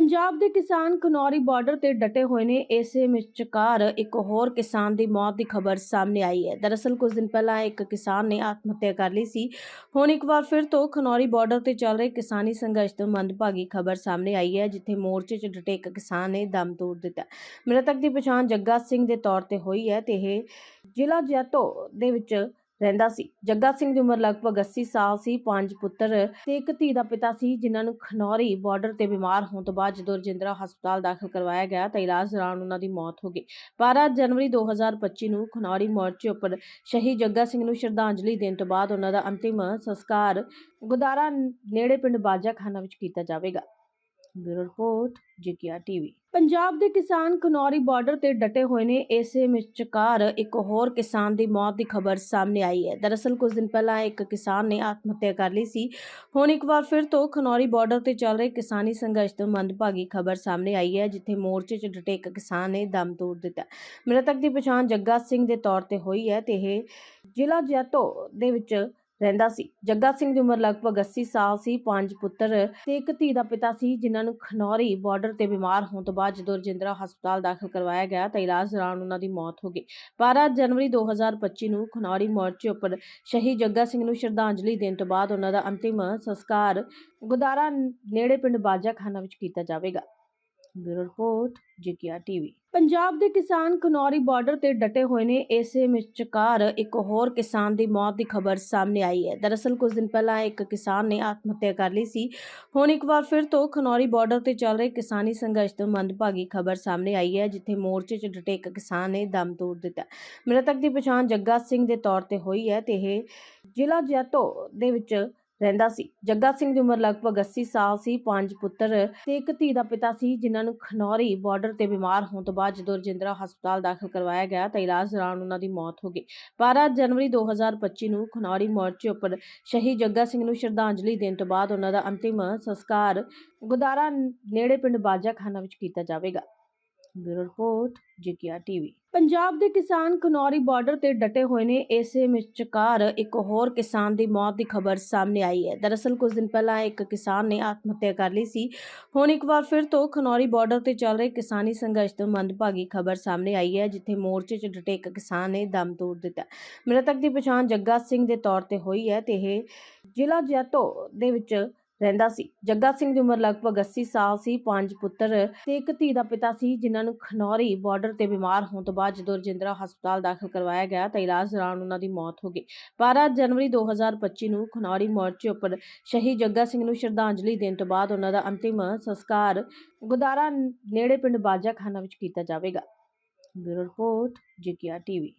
ਪੰਜਾਬ ਦੇ ਕਿਸਾਨ ਖਨੌਰੀ ਬਾਰਡਰ ਤੇ ਡਟੇ ਹੋਏ ਨੇ। ਇਸੇ ਵਿਚਕਾਰ ਇੱਕ ਹੋਰ ਕਿਸਾਨ ਦੀ ਮੌਤ ਦੀ ਖਬਰ ਸਾਹਮਣੇ ਆਈ ਹੈ। ਦਰਅਸਲ ਕੁਝ ਦਿਨ ਪਹਿਲਾਂ ਇੱਕ ਕਿਸਾਨ ਨੇ ਆਤਮ ਹੱਤਿਆ ਕਰ ਲਈ ਸੀ। ਹੁਣ ਇੱਕ ਵਾਰ ਫਿਰ ਤੋਂ ਖਨੌਰੀ ਬਾਰਡਰ ਤੇ ਚੱਲ ਰਹੇ ਕਿਸਾਨੀ ਸੰਘਰਸ਼ ਤੋਂ ਮੰਦਭਾਗੀ ਖਬਰ ਸਾਹਮਣੇ ਆਈ ਹੈ, ਜਿੱਥੇ ਮੋਰਚੇ 'ਚ ਡਟੇ ਇੱਕ ਕਿਸਾਨ ਨੇ ਦਮ ਤੋੜ ਦਿੱਤਾ। ਮ੍ਰਿਤਕ ਦੀ ਪਛਾਣ ਜੱਗਾ ਸਿੰਘ ਦੇ ਤੌਰ ਤੇ ਹੋਈ ਹੈ ਤੇ ਇਹ ਜ਼ਿਲ੍ਹਾ ਜੈਤੋ ਦੇ ਵਿੱਚ ਰਹਿੰਦਾ ਸੀ। ਜੱਗਾ ਸਿੰਘ ਦੀ ਉਮਰ ਲਗਭਗ 80 ਸਾਲ ਸੀ, ਪੰਜ ਪੁੱਤਰ ਤੇ ਇੱਕ ਧੀ ਦਾ ਪਿਤਾ ਸੀ, ਜਿਨ੍ਹਾਂ ਨੂੰ ਖਨੌਰੀ ਬਾਰਡਰ ਤੇ ਬਿਮਾਰ ਹੋਣ ਤੋਂ ਬਾਅਦ ਜਦੋਂ ਰਜਿੰਦਰਾ ਹਸਪਤਾਲ ਦਾਖਲ ਕਰਵਾਇਆ ਗਿਆ ਤਾਂ ਇਲਾਜ ਦੌਰਾਨ ਉਹਨਾਂ ਦੀ ਮੌਤ ਹੋ ਗਈ। 12 ਜਨਵਰੀ 2025 ਨੂੰ ਖਨੌਰੀ ਮੋਰਚੇ ਉੱਪਰ ਸ਼ਹੀਦ ਜੱਗਾ ਸਿੰਘ ਨੂੰ ਸ਼ਰਧਾਂਜਲੀ ਦੇਣ ਤੋਂ ਬਾਅਦ ਉਹਨਾਂ ਦਾ ਅੰਤਿਮ ਸੰਸਕਾਰ ਗੁਦਾਰਾ ਨੇੜੇ ਪਿੰਡ ਬਾਜਾਖਾਨਾ ਵਿੱਚ ਕੀਤਾ ਜਾਵੇਗਾ। ਬਿਊਰੋ ਰਿਪੋਰਟ ਜੀਕੀਆ ਟੀਵੀ। ਪੰਜਾਬ ਦੇ ਕਿਸਾਨ ਖਨੌਰੀ ਬਾਰਡਰ ਤੇ ਡਟੇ ਹੋਏ ਨੇ। ਇਸੇ ਵਿਚਕਾਰ ਇੱਕ ਹੋਰ ਕਿਸਾਨ ਦੀ ਮੌਤ ਦੀ ਖਬਰ ਸਾਹਮਣੇ ਆਈ ਹੈ। ਦਰਅਸਲ ਕੁਝ ਦਿਨ ਪਹਿਲਾਂ ਇੱਕ ਕਿਸਾਨ ਨੇ ਆਤਮ ਹੱਤਿਆ ਕਰ ਲਈ ਸੀ। ਹੁਣ ਇੱਕ ਵਾਰ ਫਿਰ ਤੋਂ ਖਨੌਰੀ ਬਾਰਡਰ ਤੇ ਚੱਲ ਰਹੇ ਕਿਸਾਨੀ ਸੰਘਰਸ਼ ਤੋਂ ਮੰਦਭਾਗੀ ਖਬਰ ਸਾਹਮਣੇ ਆਈ ਹੈ, ਜਿੱਥੇ ਮੋਰਚੇ 'ਚ ਡਟੇ ਇੱਕ ਕਿਸਾਨ ਨੇ ਦਮ ਤੋੜ ਦਿੱਤਾ। ਮ੍ਰਿਤਕ ਦੀ ਪਛਾਣ ਜੱਗਾ ਸਿੰਘ ਦੇ ਤੌਰ ਤੇ ਹੋਈ ਹੈ ਤੇ ਇਹ ਜ਼ਿਲ੍ਹਾ ਜੈਤੋ ਦੇ ਵਿੱਚ ਰਹਿੰਦਾ ਸੀ। ਜੱਗਾ ਸਿੰਘ ਦੀ ਉਮਰ ਲਗਭਗ 80 ਸਾਲ ਸੀ, ਪੰਜ ਪੁੱਤਰ ਤੇ ਇੱਕ ਧੀ ਦਾ ਪਿਤਾ ਸੀ, ਜਿਨ੍ਹਾਂ ਨੂੰ ਖਨੌਰੀ ਬਾਰਡਰ ਤੇ ਬਿਮਾਰ ਹੋਣ ਤੋਂ ਬਾਅਦ ਜਦੋਂ ਰਜਿੰਦਰਾ ਹਸਪਤਾਲ ਦਾਖਲ ਕਰਵਾਇਆ ਗਿਆ ਤਾਂ ਇਲਾਜ ਦੌਰਾਨ ਉਹਨਾਂ ਦੀ ਮੌਤ ਹੋ ਗਈ। 12 ਜਨਵਰੀ 2025 ਨੂੰ ਖਨੌਰੀ ਮੋਰਚੇ ਉੱਪਰ ਸ਼ਹੀਦ ਜੱਗਾ ਸਿੰਘ ਨੂੰ ਸ਼ਰਧਾਂਜਲੀ ਦੇਣ ਤੋਂ ਬਾਅਦ ਉਹਨਾਂ ਦਾ ਅੰਤਿਮ ਸੰਸਕਾਰ ਗੁਦਾਰਾ ਨੇੜੇ ਪਿੰਡ ਬਾਜਾਖਾਨਾ ਵਿੱਚ ਕੀਤਾ ਜਾਵੇਗਾ। ਬਿਊਰੋ ਰਿਪੋਰਟ ਜੀਕੀਆ ਟੀਵੀ। ਪੰਜਾਬ ਦੇ ਕਿਸਾਨ ਖਨੌਰੀ ਬਾਰਡਰ ਤੇ ਡਟੇ ਹੋਏ ਨੇ। ਇਸੇ ਵਿਚਕਾਰ ਇੱਕ ਹੋਰ ਕਿਸਾਨ ਦੀ ਮੌਤ ਦੀ ਖਬਰ ਸਾਹਮਣੇ ਆਈ ਹੈ। ਦਰਅਸਲ ਕੁਝ ਦਿਨ ਪਹਿਲਾਂ ਇੱਕ ਕਿਸਾਨ ਨੇ ਆਤਮ ਹੱਤਿਆ ਕਰ ਲਈ ਸੀ। ਹੁਣ ਇੱਕ ਵਾਰ ਫਿਰ ਤੋਂ ਖਨੌਰੀ ਬਾਰਡਰ ਤੇ ਚੱਲ ਰਹੇ ਕਿਸਾਨੀ ਸੰਘਰਸ਼ ਤੋਂ ਮੰਦਭਾਗੀ ਖਬਰ ਸਾਹਮਣੇ ਆਈ ਹੈ, ਜਿੱਥੇ ਮੋਰਚੇ 'ਚ ਡਟੇ ਇੱਕ ਕਿਸਾਨ ਨੇ ਦਮ ਤੋੜ ਦਿੱਤਾ। ਮ੍ਰਿਤਕ ਦੀ ਪਛਾਣ ਜੱਗਾ ਸਿੰਘ ਦੇ ਤੌਰ ਤੇ ਹੋਈ ਹੈ ਤੇ ਇਹ ਜ਼ਿਲ੍ਹਾ ਜੈਤੋ ਦੇ ਵਿੱਚ ਰਹਿੰਦਾ ਸੀ। ਜੱਗਾ ਸਿੰਘ ਦੀ ਉਮਰ ਲਗਭਗ 80 ਸਾਲ ਸੀ, ਪੰਜ ਪੁੱਤਰ ਤੇ ਇੱਕ ਧੀ ਦਾ ਪਿਤਾ ਸੀ, ਜਿਨ੍ਹਾਂ ਨੂੰ ਖਨੌਰੀ ਬਾਰਡਰ ਤੇ ਬਿਮਾਰ ਹੋਣ ਤੋਂ ਬਾਅਦ ਜਦੋਂ ਰਜਿੰਦਰਾ ਹਸਪਤਾਲ ਦਾਖਲ ਕਰਵਾਇਆ ਗਿਆ ਤਾਂ ਇਲਾਜ ਦੌਰਾਨ ਉਹਨਾਂ ਦੀ ਮੌਤ ਹੋ ਗਈ। 12 ਜਨਵਰੀ 2025 ਨੂੰ ਖਨੌਰੀ ਮੋਰਚੇ ਉੱਪਰ ਸ਼ਹੀਦ ਜੱਗਾ ਸਿੰਘ ਨੂੰ ਸ਼ਰਧਾਂਜਲੀ ਦੇਣ ਤੋਂ ਬਾਅਦ ਉਹਨਾਂ ਦਾ ਅੰਤਿਮ ਸੰਸਕਾਰ ਗੁਦਾਰਾ ਨੇੜੇ ਪਿੰਡ ਬਾਜਾਖਾਨਾ ਵਿੱਚ ਕੀਤਾ ਜਾਵੇਗਾ। ਬਿਊਰੋ ਰਿਪੋਰਟ ਜੀਕੀਆ ਟੀਵੀ। ਪੰਜਾਬ ਦੇ ਕਿਸਾਨ ਖਨੌਰੀ ਬਾਰਡਰ ਤੇ ਡਟੇ ਹੋਏ ਨੇ। ਇਸੇ ਵਿਚਕਾਰ ਇੱਕ ਹੋਰ ਕਿਸਾਨ ਦੀ ਮੌਤ ਦੀ ਖਬਰ ਸਾਹਮਣੇ ਆਈ ਹੈ। ਦਰਅਸਲ ਕੁਝ ਦਿਨ ਪਹਿਲਾਂ ਇੱਕ ਕਿਸਾਨ ਨੇ ਆਤਮ ਹੱਤਿਆ ਕਰ ਲਈ ਸੀ। ਹੁਣ ਇੱਕ ਵਾਰ ਫਿਰ ਤੋਂ ਖਨੌਰੀ ਬਾਰਡਰ ਤੇ ਚੱਲ ਰਹੇ ਕਿਸਾਨੀ ਸੰਘਰਸ਼ ਤੋਂ ਮੰਦਭਾਗੀ ਖਬਰ ਸਾਹਮਣੇ ਆਈ ਹੈ, ਜਿੱਥੇ ਮੋਰਚੇ 'ਚ ਡਟੇ ਇੱਕ ਕਿਸਾਨ ਨੇ ਦਮ ਤੋੜ ਦਿੱਤਾ। ਮ੍ਰਿਤਕ ਦੀ ਪਛਾਣ ਜੱਗਾ ਸਿੰਘ ਦੇ ਤੌਰ ਤੇ ਹੋਈ ਹੈ ਤੇ ਇਹ ਜ਼ਿਲ੍ਹਾ ਜੈਤੋ ਦੇ ਵਿੱਚ ਰਹਿੰਦਾ ਸੀ। ਜੱਗਾ ਸਿੰਘ ਦੀ ਉਮਰ ਲਗਭਗ 80 ਸਾਲ ਸੀ, ਪੰਜ ਪੁੱਤਰ ਤੇ ਇੱਕ ਧੀ ਦਾ ਪਿਤਾ ਸੀ, ਜਿਨ੍ਹਾਂ ਨੂੰ ਖਨੌਰੀ ਬਾਰਡਰ ਤੇ ਬਿਮਾਰ ਹੋਣ ਤੋਂ ਬਾਅਦ ਜਦੋਂ ਰਜਿੰਦਰਾ ਹਸਪਤਾਲ ਦਾਖਲ ਕਰਵਾਇਆ ਗਿਆ ਤਾਂ ਇਲਾਜ ਦੌਰਾਨ ਉਹਨਾਂ ਦੀ ਮੌਤ ਹੋ ਗਈ। 12 ਜਨਵਰੀ 2025 ਨੂੰ ਖਨੌਰੀ ਮੋਰਚੇ ਉੱਪਰ ਸ਼ਹੀਦ ਜੱਗਾ ਸਿੰਘ ਨੂੰ ਸ਼ਰਧਾਂਜਲੀ ਦੇਣ ਤੋਂ ਬਾਅਦ ਉਹਨਾਂ ਦਾ ਅੰਤਿਮ ਸੰਸਕਾਰ ਗੁਦਾਰਾ ਨੇੜੇ ਪਿੰਡ ਬਾਜਾਖਾਨਾ ਵਿੱਚ ਕੀਤਾ ਜਾਵੇਗਾ। ਬਿਊਰੋ ਰਿਪੋਰਟ ਜੀਕੀਆ ਟੀਵੀ।